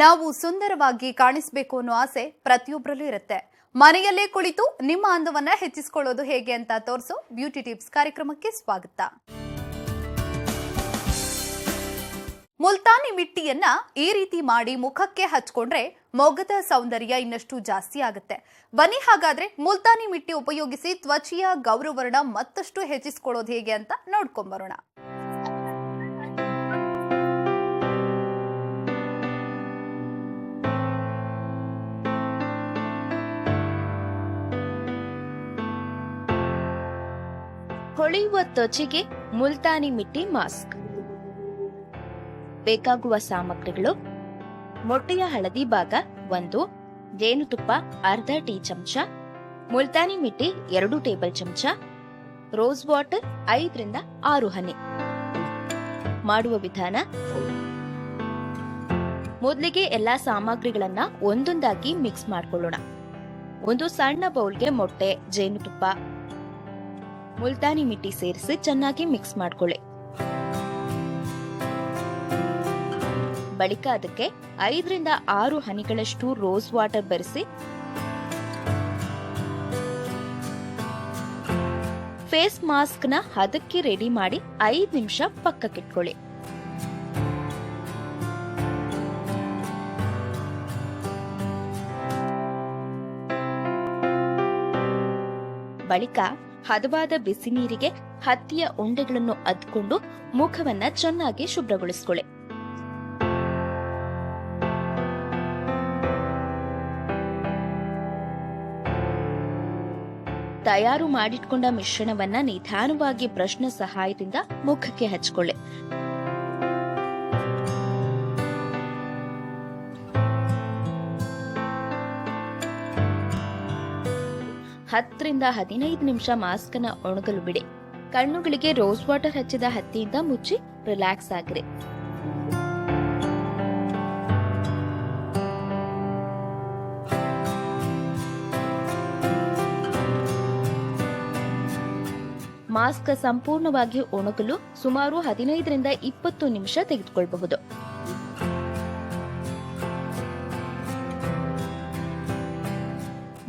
ನಾವು ಸುಂದರವಾಗಿ ಕಾಣಿಸಬೇಕು ಅನ್ನೋ ಆಸೆ ಪ್ರತಿಯೊಬ್ಬರಲ್ಲೂ ಇರುತ್ತೆ. ಮನೆಯಲ್ಲೇ ಕುಳಿತು ನಿಮ್ಮ ಅಂದವನ್ನ ಹೆಚ್ಚಿಸಿಕೊಳ್ಳೋದು ಹೇಗೆ ಅಂತ ತೋರಿಸೋ ಬ್ಯೂಟಿ ಟಿಪ್ಸ್ ಕಾರ್ಯಕ್ರಮಕ್ಕೆ ಸ್ವಾಗತ. ಮುಲ್ತಾನಿ ಮಿಟ್ಟಿಯನ್ನ ಈ ರೀತಿ ಮಾಡಿ ಮುಖಕ್ಕೆ ಹಚ್ಕೊಂಡ್ರೆ ಮೊಗದ ಸೌಂದರ್ಯ ಇನ್ನಷ್ಟು ಜಾಸ್ತಿ ಆಗುತ್ತೆ. ಬನ್ನಿ ಹಾಗಾದ್ರೆ ಮುಲ್ತಾನಿ ಮಿಟ್ಟಿ ಉಪಯೋಗಿಸಿ ತ್ವಚೆಯ ಗೌರವರ್ಣ ಮತ್ತಷ್ಟು ಹೆಚ್ಚಿಸಿಕೊಳ್ಳೋದು ಹೇಗೆ ಅಂತ ನೋಡ್ಕೊಂಬರೋಣ ಹೊಳೆಯುವ ತ್ವಚೆಗೆ ಮುಲ್ತಾನಿ ಮಿಟ್ಟಿ ಮಾಸ್ಕ್. ಬೇಕಾಗುವ ಸಾಮಗ್ರಿಗಳು, ಮೊಟ್ಟೆಯ ಹಳದಿ ಭಾಗ ಒಂದು, ಜೇನುತುಪ್ಪ ಅರ್ಧ ಟೀ ಚಮಚ, ಮುಲ್ತಾನಿ ಮಿಟ್ಟಿ ಎರಡು ಟೇಬಲ್ ಚಮಚ, ರೋಸ್ ವಾಟರ್ ಐದರಿಂದ ಆರು ಹನಿ. ಮಾಡುವ ವಿಧಾನ, ಮೊದಲಿಗೆ ಎಲ್ಲಾ ಸಾಮಗ್ರಿಗಳನ್ನ ಒಂದೊಂದಾಗಿ ಮಿಕ್ಸ್ ಮಾಡ್ಕೊಳ್ಳೋಣ. ಒಂದು ಸಣ್ಣ ಬೌಲ್ಗೆ ಮೊಟ್ಟೆ, ಜೇನುತುಪ್ಪ ಮುಲ್ತಾನಿ ಮಿಟ್ಟಿ ಸೇರಿಸಿ ಚೆನ್ನಾಗಿ ಮಿಕ್ಸ್ ಮಾಡ್ಕೊಳ್ಳಿ. ಬಳಿಕ ಅದಕ್ಕೆ ಐದರಿಂದ ಆರು ಹನಿಗಳಷ್ಟು ರೋಸ್ ವಾಟರ್ ಬೆರೆಸಿ ಫೇಸ್ ಮಾಸ್ಕ್ನ ಹದಕ್ಕೆ ರೆಡಿ ಮಾಡಿ ಐದು ನಿಮಿಷ ಪಕ್ಕಕ್ಕಿಟ್ಕೊಳ್ಳಿ. ಬಳಿಕ ಹದವಾದ ಬಿಸಿ ನೀರಿಗೆ ಹತ್ತಿಯ ಉಂಡೆಗಳನ್ನು ಅದ್ಕೊಂಡು ಮುಖವನ್ನ ಚೆನ್ನಾಗಿ ಶುಭ್ರಗೊಳಿಸ್ಕೊಳ್ಳಿ ತಯಾರು ಮಾಡಿಟ್ಕೊಂಡ ಮಿಶ್ರಣವನ್ನ ನಿಧಾನವಾಗಿ ಬ್ರಷ್ನ ಸಹಾಯದಿಂದ ಮುಖಕ್ಕೆ ಹಚ್ಕೊಳ್ಳಿ ಹತ್ತರಿಂದ ಹದಿನೈದು ನಿಮಿಷ ಮಾಸ್ಕ್ ಒಣಗಲು ಬಿಡಿ. ಕಣ್ಣುಗಳಿಗೆ ರೋಸ್ ವಾಟರ್ ಹಚ್ಚಿದ ಹತ್ತಿಯಿಂದ ಮುಚ್ಚಿ ರಿಲ್ಯಾಕ್ಸ್ ಆಗಿರಿ. ಮಾಸ್ಕ್ ಸಂಪೂರ್ಣವಾಗಿ ಒಣಗಲು ಸುಮಾರು ಹದಿನೈದರಿಂದ ಇಪ್ಪತ್ತು ನಿಮಿಷ ತೆಗೆದುಕೊಳ್ಳಬಹುದು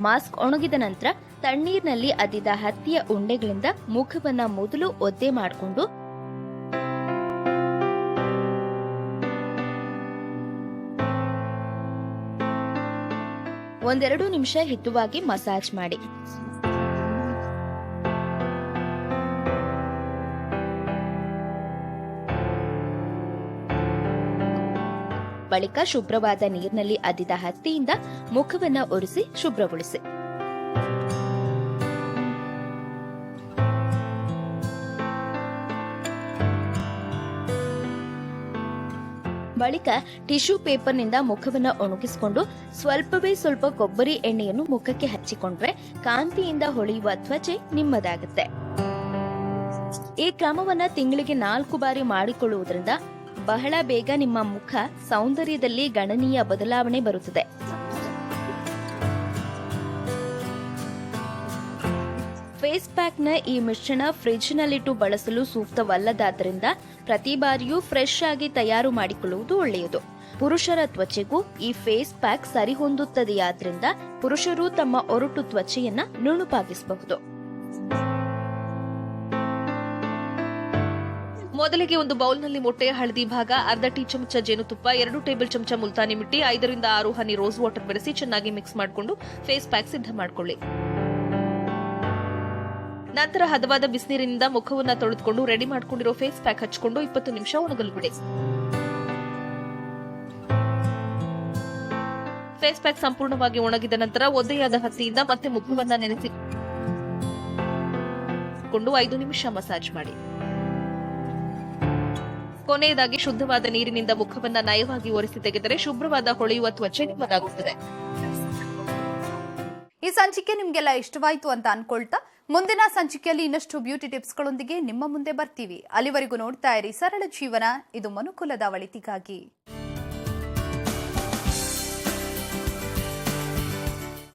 ಮಾಸ್ಕ್ ಒಣಗಿದ ನಂತರ ತಣ್ಣೀರಿನಲ್ಲಿ ಅದ್ದಿದ ಹತ್ತಿಯ ಉಂಡೆಗಳಿಂದ ಮುಖವನ್ನ ಮೊದಲು ಒದ್ದೆ ಮಾಡಿಕೊಂಡು ಒಂದೆರಡು ನಿಮಿಷ ಹಿತವಾಗಿ ಮಸಾಜ್ ಮಾಡಿ. ಬಳಿಕ ಶುಭ್ರವಾದ ನೀರಿನಲ್ಲಿ ಅದ್ದಿದ ಹತ್ತಿಯಿಂದ ಮುಖವನ್ನ ಒರೆಸಿ ಶುಭ್ರಗೊಳಿಸಿ. ಬಳಿಕ ಟಿಶ್ಯೂ ಪೇಪರ್ನಿಂದ ಮುಖವನ್ನ ಒಣಗಿಸಿಕೊಂಡು ಸ್ವಲ್ಪವೇ ಸ್ವಲ್ಪ ಕೊಬ್ಬರಿ ಎಣ್ಣೆಯನ್ನು ಮುಖಕ್ಕೆ ಹಚ್ಚಿಕೊಂಡ್ರೆ ಕಾಂತಿಯಿಂದ ಹೊಳೆಯುವ ತ್ವಚೆ ನಿಮ್ಮದಾಗುತ್ತೆ. ಈ ಕ್ರಮವನ್ನ ತಿಂಗಳಿಗೆ ನಾಲ್ಕು ಬಾರಿ ಮಾಡಿಕೊಳ್ಳುವುದರಿಂದ ಬಹಳ ಬೇಗ ನಿಮ್ಮ ಮುಖ ಸೌಂದರ್ಯದಲ್ಲಿ ಗಣನೀಯ ಬದಲಾವಣೆ ಬರುತ್ತದೆ. ಫೇಸ್ ಪ್ಯಾಕ್ನ ಈ ಮಿಶ್ರಣ ಫ್ರಿಜ್ನಲ್ಲಿಟ್ಟು ಬಳಸಲು ಸೂಕ್ತವಲ್ಲದಾದ್ದರಿಂದ ಪ್ರತಿ ಬಾರಿಯೂ ಫ್ರೆಶ್ ಆಗಿ ತಯಾರು ಮಾಡಿಕೊಳ್ಳುವುದು ಒಳ್ಳೆಯದು. ಪುರುಷರ ತ್ವಚೆಗೂ ಈ ಫೇಸ್ ಪ್ಯಾಕ್ ಸರಿಹೊಂದುತ್ತದೆಯಾದ್ರಿಂದ ಪುರುಷರು ತಮ್ಮ ಒರಟು ತ್ವಚೆಯನ್ನ ನುಣುಪಾಗಿಸಬಹುದು. ಮೊದಲಿಗೆ ಒಂದು ಬೌಲ್ನಲ್ಲಿ ಮೊಟ್ಟೆಯ ಹಳದಿ ಭಾಗ, ಅರ್ಧ ಟೀ ಚಮಚ ಜೇನುತುಪ್ಪ, ಎರಡು ಟೇಬಲ್ ಚಮಚ ಮುಲ್ತಾನಿ ಮಿಟ್ಟಿ, ಐದರಿಂದ ಆರು ಹನಿ ರೋಸ್ ವಾಟರ್ ಬೆರೆಸಿ ಚೆನ್ನಾಗಿ ಮಿಕ್ಸ್ ಮಾಡಿಕೊಂಡು ಫೇಸ್ ಪ್ಯಾಕ್ ಸಿದ್ಧ ಮಾಡಿಕೊಳ್ಳಿ. ನಂತರ ಹದವಾದ ಬಿಸಿನೀರಿನಿಂದ ಮುಖವನ್ನು ತೊಳೆದುಕೊಂಡು ರೆಡಿ ಮಾಡ್ಕೊಂಡಿರೋ ಫೇಸ್ ಪ್ಯಾಕ್ ಹಚ್ಚಿಕೊಂಡು ಇಪ್ಪತ್ತು ನಿಮಿಷ ಒಣಗಲು ಬಿಡಿ ಫೇಸ್ ಪ್ಯಾಕ್ ಸಂಪೂರ್ಣವಾಗಿ ಒಣಗಿದ ನಂತರ ಒದ್ದೆಯಾದ ಹತ್ತಿಯಿಂದ ಮತ್ತೆ ಮುಖವನ್ನು ನೆನೆಸಿ ಕೊಂಡು ಐದು ನಿಮಿಷ ಮಸಾಜ್ ಮಾಡಿ. ಕೊನೆಯದಾಗಿ ಶುದ್ಧವಾದ ನೀರಿನಿಂದ ಮುಖವನ್ನ ನಯವಾಗಿ ಒರೆಸಿ ತೆಗೆದರೆ ಶುಭ್ರವಾದ ಹೊಳೆಯುವ ತ್ವಚೆ ನಿಮ್ಮದಾಗುತ್ತದೆ. ಈ ಸಂಚಿಕೆ ನಿಮ್ಗೆಲ್ಲ ಇಷ್ಟವಾಯಿತು ಅಂತ ಅನ್ಕೊಳ್ತಾ ಮುಂದಿನ ಸಂಚಿಕೆಯಲ್ಲಿ ಇನ್ನಷ್ಟು ಬ್ಯೂಟಿ ಟಿಪ್ಸ್ಗಳೊಂದಿಗೆ ನಿಮ್ಮ ಮುಂದೆ ಬರ್ತೀವಿ. ಅಲ್ಲಿವರೆಗೂ ನೋಡ್ತಾ ಇರಿ ಸರಳ ಜೀವನ, ಇದು ಮನುಕುಲದ ಒಳಿತಿಗಾಗಿ